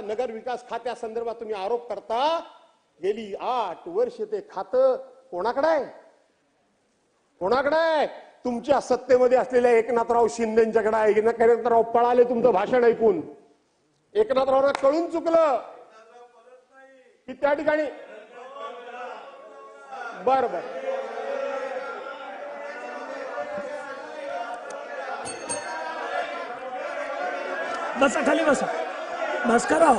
नगर विकास खात्यासंदर्भात तुम्ही आरोप करता गेली आठ वर्ष ते खातं कोणाकडे आहे? कोणाकडे आहे? तुमच्या सत्तेमध्ये असलेल्या एकनाथराव शिंदेच्याकडे आहे. एकनाथराव पळाले तुमचं भाषण ऐकून. एकनाथरावना कळून चुकलं की त्या ठिकाणी बर बर. बसा खाली बसा. भास्करराव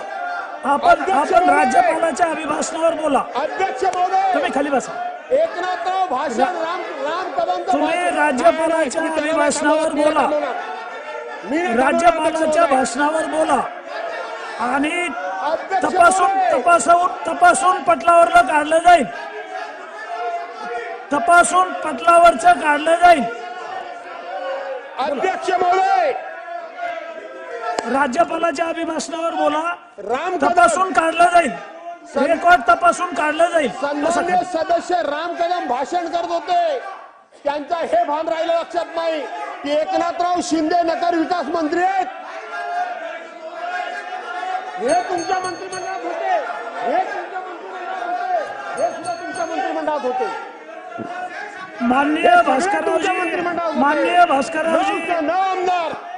आपण आपण राज्यपालाच्या अभिभाषणावर बोला. अध्यक्ष महोदय! तुम्ही खाली बसा. एकनाथराव भाषण राम राम कदमचं तुम्ही राज्यपालाच्या अभिभाषणावर बोला. राज्यपालाच्या. भाषणावर बोला. आणि तपासून. तपासून तपासून पटलावरलं काढलं जाईल. तपासून पटलावरचं काढलं जाईल. अध्यक्ष महोदय! राज्यपालाच्या अभिभाषणावर बोला. राम तपासून काढलं जाईल. रेकॉर्ड तपासून काढलं जाईल. सदस्य राम कदम भाषण करत होते. त्यांचा हे भान राहिलं लक्षात नाही की एकनाथराव शिंदे नगर विकास मंत्री आहेत. हे तुमच्या मंत्रिमंडळात होते. हे तुमच्या मंत्रिमंडळात होते. हे सुद्धा तुमच्या मंत्रिमंडळात होते. माननीय तुमच्या भास्कररावजी. माननीय भास्कररावजी आमदार.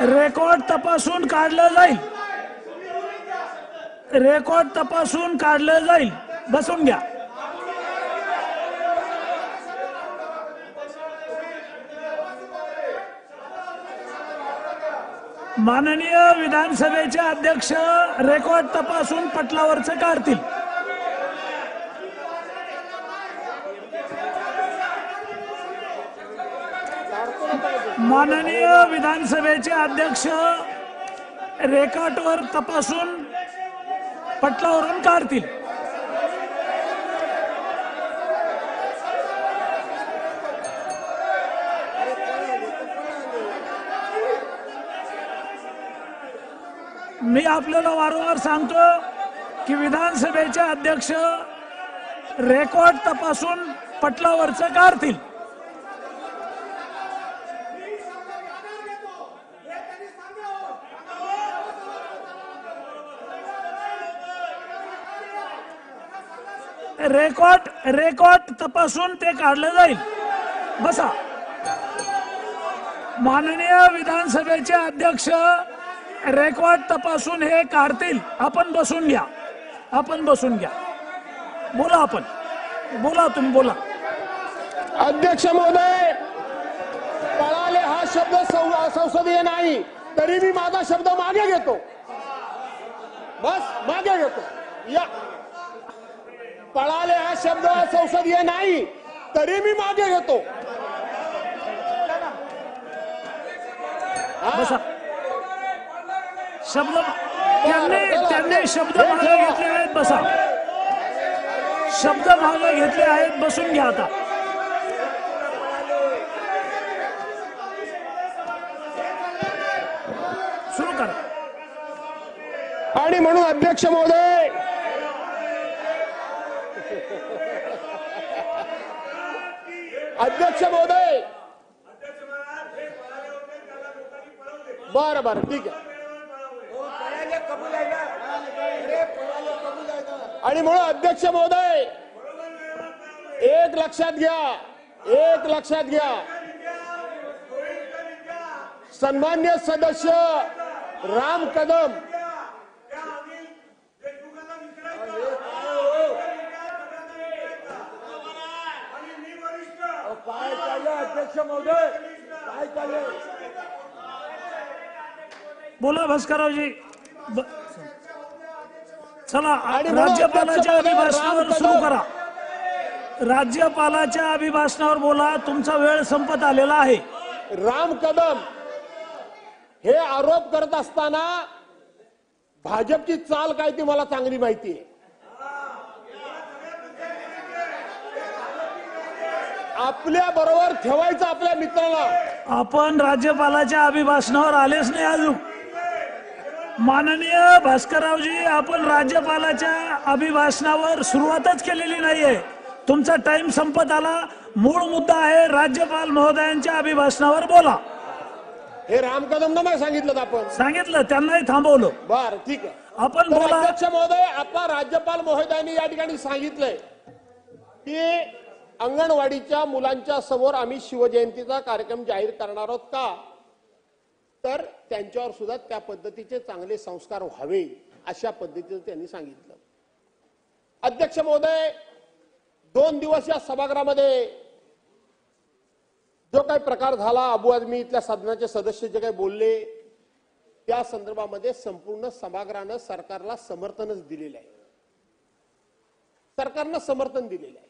रेकॉर्ड तपासून काढलं जाईल. रेकॉर्ड तपासून काढलं जाईल. बसून घ्या. माननीय विधानसभेचे अध्यक्ष रेकॉर्ड तपासून पटलावरचं काढतील. माननीय विधानसभेचे अध्यक्ष रेकॉर्डवर तपासून पटलावरून काढतील. मी आपल्याला वारंवार सांगतो की विधानसभेचे अध्यक्ष रेकॉर्ड तपासून पटलावरचं काढतील. रेकॉर्ड रेकॉर्ड तपासून ते काढलं जाईल. बसा. माननीय विधानसभेचे अध्यक्ष रेकॉर्ड तपासून हे काढतील. आपण बसून घ्या. आपण बसून घ्या. बोला आपण. बोला तुम्ही बोला. अध्यक्ष महोदय पळाले हा शब्द संसदीय नाही तरी मी माझा शब्द मागे घेतो. बस मागे घेतो. या. पळाले हा शब्द संसदीय नाही तरी मी मागे घेतो. बसा. शब्द त्यांनी त्यांनी शब्द मागे घेतले आहेत बसा. शब्द मागे घेतले आहेत बसून घ्या आता. सुरू करा. आणि म्हणून अध्यक्ष महोदय अध्यक्ष महोदय. बरं बरं ठीक आहे. आणि म्हणून अध्यक्ष महोदय एक लक्षात घ्या एक लक्षात घ्या. सन्मान्य सदस्य राम कदम. अध्यक्ष महोदय काय चाललंय? बोला भास्कररावजी. ब- चला राज्यपालाच्या अभिभाषणावर सुरू. करा. राज्यपालाच्या अभिभाषणावर बोला तुमचा वेळ संपत आलेला आहे. राम कदम. हे आरोप करत असताना भाजपची चाल काय ती मला चांगली माहिती आहे. आपल्या बरोबर ठेवायचं आपल्या मित्राला. आपण राज्यपालाच्या अभिभाषणावर आलेच नाही अजून. माननीय भास्कररावजी आपण राज्यपालाच्या अभिभाषणावर सुरुवातच केलेली नाहीये. तुमचा टाइम संपत आला. मूळ मुद्दा आहे राज्यपाल महोदयांच्या अभिभाषणावर बोला. हे राम कदम नाही सांगितलं आपण. सांगितलं त्यांनाही थांबवलं. बर ठीक आहे. आपण तर बोला. अध्यक्ष महोदय आता राज्यपाल महोदयांनी या ठिकाणी सांगितलंय की अंगणवाडीच्या मुलांच्या समोर आम्ही शिवजयंतीचा कार्यक्रम जाहीर करणार आहोत का? तर त्यांच्यावर सुद्धा त्या पद्धतीचे चांगले संस्कार व्हावे अशा पद्धतीचं त्यांनी सांगितलं. अध्यक्ष महोदय दोन दिवस या सभागृहामध्ये जो काही प्रकार झाला अबू आझमी इथल्या सदनाचे सदस्य जे काही बोलले त्या संदर्भामध्ये संपूर्ण सभागृहानं सरकारला समर्थनच दिलेलं आहे. सरकारनं समर्थन दिलेलं आहे.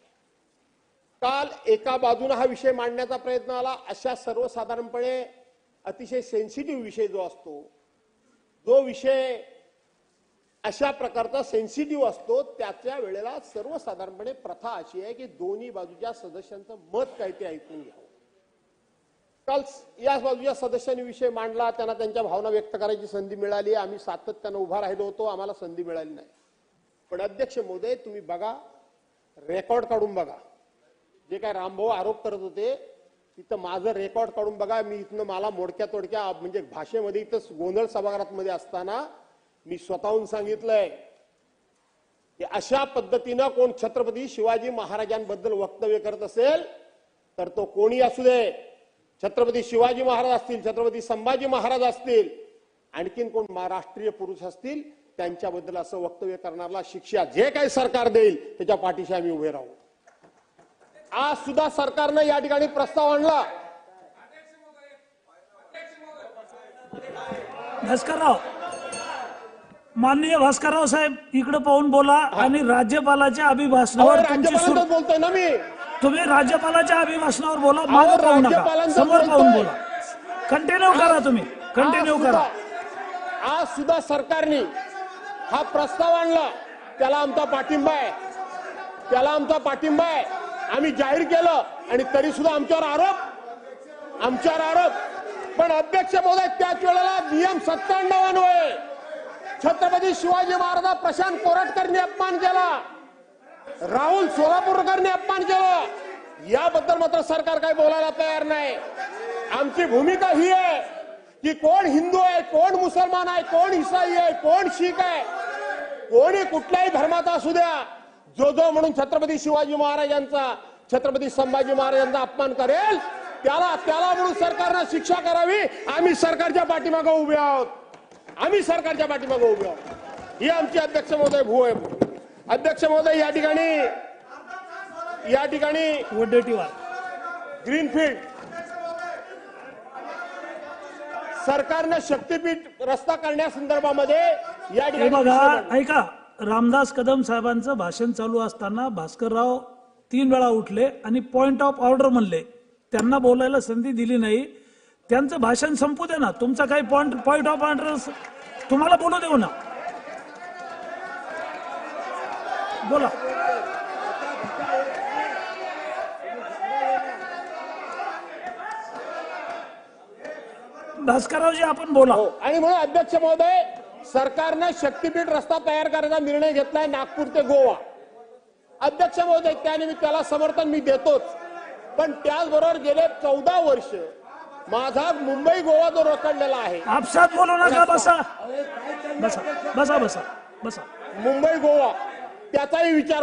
काल एका बाजूने हा विषय मांडण्याचा प्रयत्न आला अशा सर्वसाधारणपणे अतिशय सेन्सिटिव्ह विषय जो असतो जो विषय अशा प्रकारचा सेन्सिटिव्ह असतो त्याच्या वेळेला सर्वसाधारणपणे प्रथा अशी आहे की दोन्ही बाजूच्या सदस्यांचं मत काय ते ऐकून घ्यावं. काल या बाजूच्या सदस्यांनी विषय मांडला त्यांना त्यांच्या भावना व्यक्त करायची संधी मिळाली आम्ही सातत्यानं उभा राहिलो होतो आम्हाला संधी मिळाली नाही. पण अध्यक्ष मोदय तुम्ही बघा रेकॉर्ड काढून बघा. जे काय रामभाऊ आरोप करत होते तिथं माझं रेकॉर्ड काढून बघा मी इथनं मला मोडक्या तोडक्या म्हणजे भाषेमध्ये इथं गोंधळ सभागृहात मध्ये असताना मी स्वतःहून सांगितलंय की अशा पद्धतीनं कोण छत्रपती शिवाजी महाराजांबद्दल वक्तव्य करत असेल तर तो कोणी असू दे. छत्रपती शिवाजी महाराज असतील छत्रपती संभाजी महाराज असतील आणखीन कोण राष्ट्रीय पुरुष असतील त्यांच्याबद्दल असं वक्तव्य करणारा शिक्षा जे काही सरकार देईल त्याच्या पाठीशी आम्ही उभे राहू. आज सुद्धा सरकारनं या ठिकाणी प्रस्ताव आणला. भास्करराव माननीय भास्करराव साहेब इकडे पाहून बोला आणि राज्यपालाच्या अभिभाषणावर तुमची सुरू राज्यपालांचं बोलतोय ना मी. तुम्ही राज्यपालाच्या अभिभाषणावर बोला मागे पाहू नका. राज्यपालांचं समोर पाहून बोलतोय. बोला. कंटिन्यू करा तुम्ही. कंटिन्यू आज करा. सुद्धा- आज सुद्धा सरकारने हा प्रस्ताव आणला. त्याला आमचा पाठिंबा आहे. त्याला आमचा पाठिंबा आहे. आम्ही जाहीर केलं आणि तरी सुद्धा आमच्यावर आरोप आमच्यावर आरोप. पण अध्यक्ष महोदय त्याच वेळेला नियम सत्त्याण्णव अन्वये छत्रपती शिवाजी महाराज प्रशांत कोरटकरने अपमान केला. राहुल सोलापूरकरने अपमान केला. याबद्दल मात्र सरकार काही बोलायला तयार नाही. आमची भूमिका ही आहे की कोण हिंदू आहे कोण मुसलमान आहे कोण इसाई आहे कोण शीख आहे कोणी कुठल्याही धर्माचा असू द्या. जो जो म्हणून छत्रपती शिवाजी महाराजांचा छत्रपती संभाजी महाराजांचा अपमान करेल त्याला त्याला म्हणून सरकारनं शिक्षा करावी. आम्ही सरकारच्या पाठीमागे उभे आहोत. आम्ही सरकारच्या पाठीमागे उभे आहोत. ही आमची अध्यक्ष महोदय भू आहे. अध्यक्ष महोदय या ठिकाणी या ठिकाणी ग्रीनफील्ड. सरकारनं शक्तीपीठ रस्ता करण्यासंदर्भामध्ये या ठिकाणी. ऐका. रामदास कदम साहेबांचं भाषण चालू असताना भास्करराव तीन वेळा उठले आणि पॉइंट ऑफ ऑर्डर म्हणले. त्यांना बोलायला संधी दिली नाही. त्यांचं भाषण संपू दे ना. तुमचा काही पॉइंट पॉइंट ऑफ ऑर्डर तुम्हाला बोलू देऊ ना. बोला. भास्कररावजी आपण बोला. हो, आणि म्हणून अध्यक्ष महोदय सरकारनं शक्तीपीठ रस्ता तयार करायचा निर्णय घेतलाय नागपूर ते गोवा. अध्यक्ष महोदय त्यानिमित्त त्याला समर्थन मी देतोच. पण त्याचबरोबर गेले चौदा वर्ष माझा मुंबई गोवा जो रखडलेला आहे. आपसात बोलू नका बसा. बसा बसा बसा बसा. मुंबई गोवा त्याचाही विचार